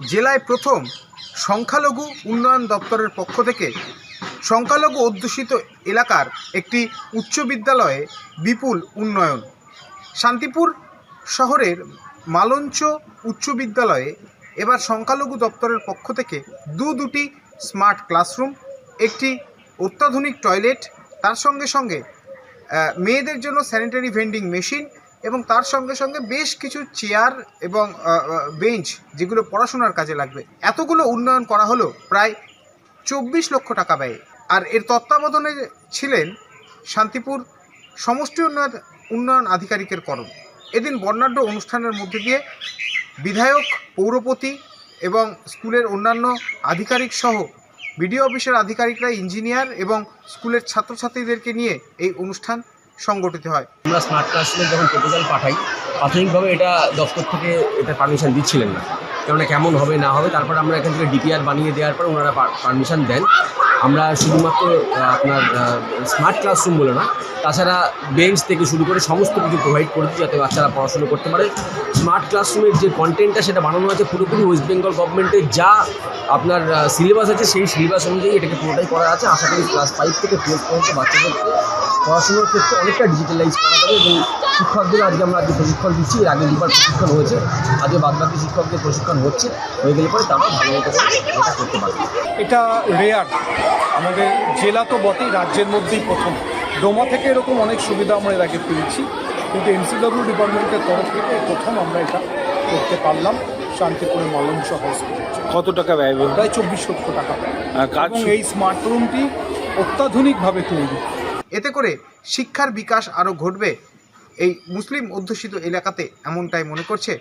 জেলায় প্রথম সংখ্যালঘু উন্নয়ন দপ্তরের পক্ষ থেকে সংখ্যালঘু অধ্যুষিত এলাকার একটি উচ্চ বিদ্যালয়ে বিপুল উন্নয়ন। শান্তিপুর শহরের মালঞ্চ উচ্চ বিদ্যালয়ে এবার সংখ্যালঘু দপ্তরের পক্ষ থেকে দু দুটি স্মার্ট ক্লাসরুম, একটি অত্যাধুনিক টয়লেট, তার সঙ্গে সঙ্গে মেয়েদের জন্য স্যানিটারি ভেন্ডিং মেশিন এবং তার সঙ্গে সঙ্গে বেশ কিছু চেয়ার এবং বেঞ্চ যেগুলো পড়াশোনার কাজে লাগবে, এতগুলো উন্নয়ন করা হলো প্রায় চব্বিশ লক্ষ টাকা ব্যয়ে। আর এর তত্ত্বাবধানে ছিলেন শান্তিপুর সমষ্টি উন্নয়ন উন্নয়ন আধিকারিকের করণ। এদিন বর্ণাঢ্য অনুষ্ঠানের মধ্যে দিয়ে বিধায়ক, পৌরপতি এবং স্কুলের অন্যান্য আধিকারিক সহ বিডিও অফিসের আধিকারিকরা, ইঞ্জিনিয়ার এবং স্কুলের ছাত্রছাত্রীদেরকে নিয়ে এই অনুষ্ঠান সংগঠিত হয়। আমরা স্মার্ট ক্লাসরুমে যখন প্রপোজাল পাঠাই প্রাথমিকভাবে এটা দপ্তর থেকে এটা পারমিশন দিচ্ছিলেন না। কেননা কেমন হবে, না হবে, তারপর আমরা এখান থেকে ডিপিআর বানিয়ে দেওয়ার পর ওনারা পারমিশন দেন। আমরা শুধুমাত্র আপনার স্মার্ট ক্লাসরুম বলে না, তাছাড়া বেঞ্চ থেকে শুরু করে সমস্ত কিছু প্রোভাইড করে যাতে বাচ্চারা পড়াশুনো করতে পারে। স্মার্ট ক্লাসরুমের যে কন্টেন্টটা সেটা বানানো আছে পুরোপুরি ওয়েস্ট বেঙ্গল গভর্নমেন্টের যা আপনার সিলেবাস আছে সেই সিলেবাস অনুযায়ী এটাকে পুরোটাই করা আছে। আশা করি ক্লাস ফাইভ থেকে টুয়েলভ পর্যন্ত বাচ্চাদেরকে পড়াশোনার ক্ষেত্রে অনেকটা ডিজিটালাইজ করা যাবে এবং শিক্ষকদের আজকে আমরা আজকে প্রশিক্ষণ দিচ্ছি। এর আগে দুবার প্রশিক্ষণ হয়েছে। আজকে বাদবাকি শিক্ষকদের প্রশিক্ষণ হচ্ছে। হয়ে গেলে পরে তারা ভালো মতো করে এটা করতে পারবে। এটা রেয়ার আমাদের জেলা তো বটেই রাজ্যের মধ্যেই প্রথম। ডোমা থেকে এরকম অনেক সুবিধা আমরা এর আগে পেয়েছি। কিন্তু এনসিডব্লিউ ডিপার্টমেন্টের তরফ থেকে প্রথম আমরা এটা করতে পারলাম শান্তিপুরে মালঞ্চ হসপিটাল কত টাকা ব্যয় প্রায় চব্বিশ লক্ষ টাকা কাজ এবং এই স্মার্ট রুমটি অত্যাধুনিকভাবে তৈরি। এতে করে শিক্ষার বিকাশ আরও ঘটবে। এই মুসলিম অধ্যুষিত এলাকাতে এমনটাই মনে করছে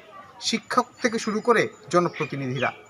শিক্ষক থেকে শুরু করে জনপ্রতিনিধিরা।